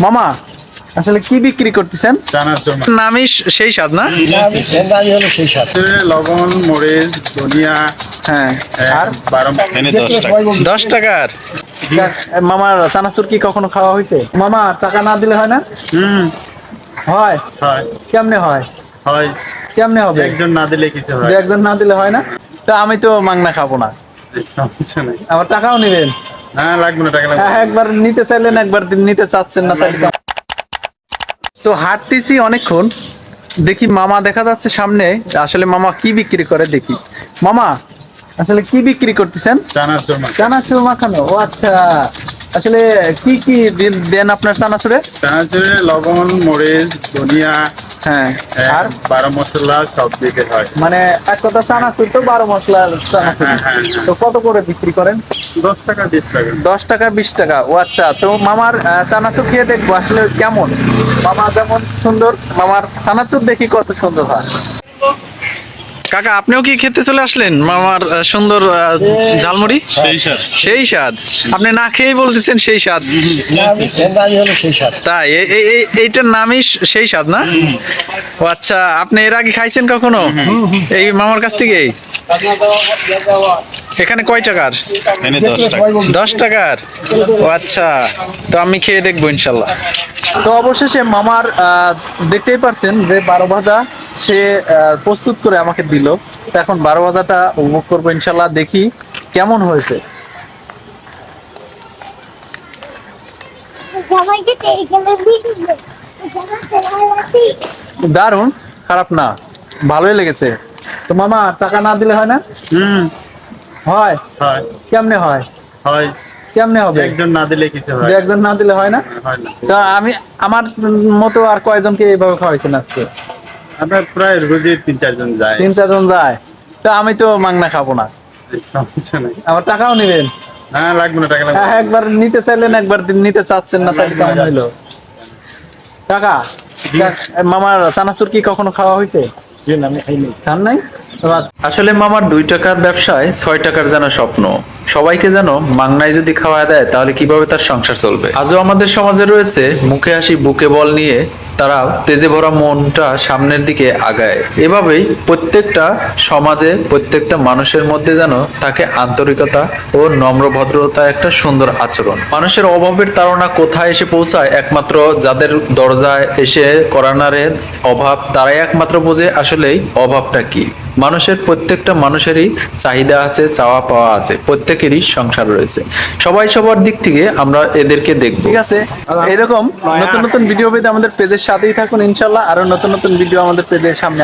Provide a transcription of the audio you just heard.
মামা আসলে কি বিক্রি করতেছেন? নামই সেই স্বাদ না? লবণ মরিচ ধনিয়া হ্যাঁ আর? দশ টাকার মামার চানাচুর কি কখনো খাওয়া হয়েছে? মামা টাকা না দিলে হয় না? হুম। হয়? হয়। কেমনে হয়? হয়। কেমনে হবে? একজন না দিলে কিছু হয় একজন না দিলে হয় না? তো আমি তো মাংনা খাব না। আমার টাকাও নেবেন। হ্যাঁ লাগবে না টাকা লাগবে। হ্যাঁ, একবার নিতে চাইলেন একবার নিতে চাচ্ছেন না তাই তো। হাঁটতেছি অনেকক্ষণ দেখি মামা দেখা যাচ্ছে সামনে। আসলে মামা কি বিক্রি করে দেখি। মামা আসলে কি বিক্রি করতেছেন? চানাচুর মাখানো ও আচ্ছা। আসলে কি কি দেন আপনার চানাচুরে? চানার চুরে লবণ মরিচ ধনিয়া হ্যাঁ। আর আর? বারো মশলা সব দিকে হয়। মানে এক কথা চানাচুর তো বারো মশলা চানাচুর। হ্যাঁ, হ্যাঁ, হ্যাঁ। তো কত করে বিক্রি করেন? দশ টাকা বিশ টাকা। দশ টাকা বিশ টাকা। ও আচ্ছা তো মামার চানাচুর খেয়ে দেখব আসলে কেমন? মামা যেমন সুন্দর মামার চানাচুর দেখি কত সুন্দর হয়। কাকা আপনিও কি খেতে চলে আসলেন মামার সুন্দর ঝালমুড়ি? সেই স্যার সেই স্বাদ। আপনি না খেয়েই বলতেছেন সেই স্বাদ। তাই এ- এ- এ- এইটার নামই সেই স্বাদ না? ও আচ্ছা আপনি এর আগে খাইছেন কখনো? এই মামার কাছ থেকে? এখানে কয় টাকার? দশ টাকার? ও আচ্ছা তো আমি খেয়ে দেখব ইনশাল্লাহ। তো অবশেষে মামার আহ, দেখতেই পারছেন যে বারো ভাজা সে প্রস্তুত করে আমাকে দিল। তো এখন বারো ভাজাটা উপভোগ করব ইনশাল্লাহ দেখি কেমন হয়েছে। দারুণ খারাপ না ভালোই লেগেছে। তো মামা টাকা না দিলে হয় না? হুম। হয়? হয়। কেমনে হয়? হয়। কেমনে হবে? একজন না দিলে কিছু হয় একজন না দিলে হয় না? হয় না। তা আমি আমার মতো আর কয়জনকে এইভাবে খাওয়াইছেন আজকে? আপনার প্রায় রোজই তিন চারজন যায় তিন চারজন যায়। তা আমি তো মাংনা খাব না। সমস্যা নেই। আমার টাকাও নেবেন। হ্যাঁ লাগবে না টাকা লাগবে হ্যাঁ, একবার নিতে চাইলেন একবার নিতে চাচ্ছেন না তাই কেমন হইল? টাকা মামার চানাচুর কি কখনো খাওয়া হয়েছে? খান নাই? আসলে মামার দুই টাকার ব্যবসায় ছয় টাকার যেন স্বপ্ন। সবাইকে যেন মাংনায় যদি খাওয়া দেয় তাহলে কীভাবে তার সংসার চলবে? আজও আমাদের সমাজে রয়েছে মুখে হাসি বুকে বল নিয়ে তারা তেজে ভরা মনটা সামনের দিকে আগায়। এভাবেই প্রত্যেকটা সমাজে প্রত্যেকটা মানুষের মধ্যে যেন থাকে আন্তরিকতা ও নম্র ভদ্রতা একটা সুন্দর আচরণ। মানুষের অভাবের তাড়না কোথায় এসে পৌঁছায় একমাত্র যাদের দরজায় এসে করানারের অভাব তারাই একমাত্র বোঝে আসলেই অভাবটা কি। মানুষের প্রত্যেকটা মানুষেরই চাহিদা আছে চাওয়া পাওয়া আছে প্রত্যেকেরই সংসার রয়েছে। সবাই সবার দিক থেকে আমরা এদেরকে দেখব। ঠিক আছে এরকম নতুন নতুন ভিডিও পেতে আমাদের পেজের সাথেই থাকুন ইনশাল্লাহ। আরও নতুন নতুন ভিডিও আমাদের পেজের সামনে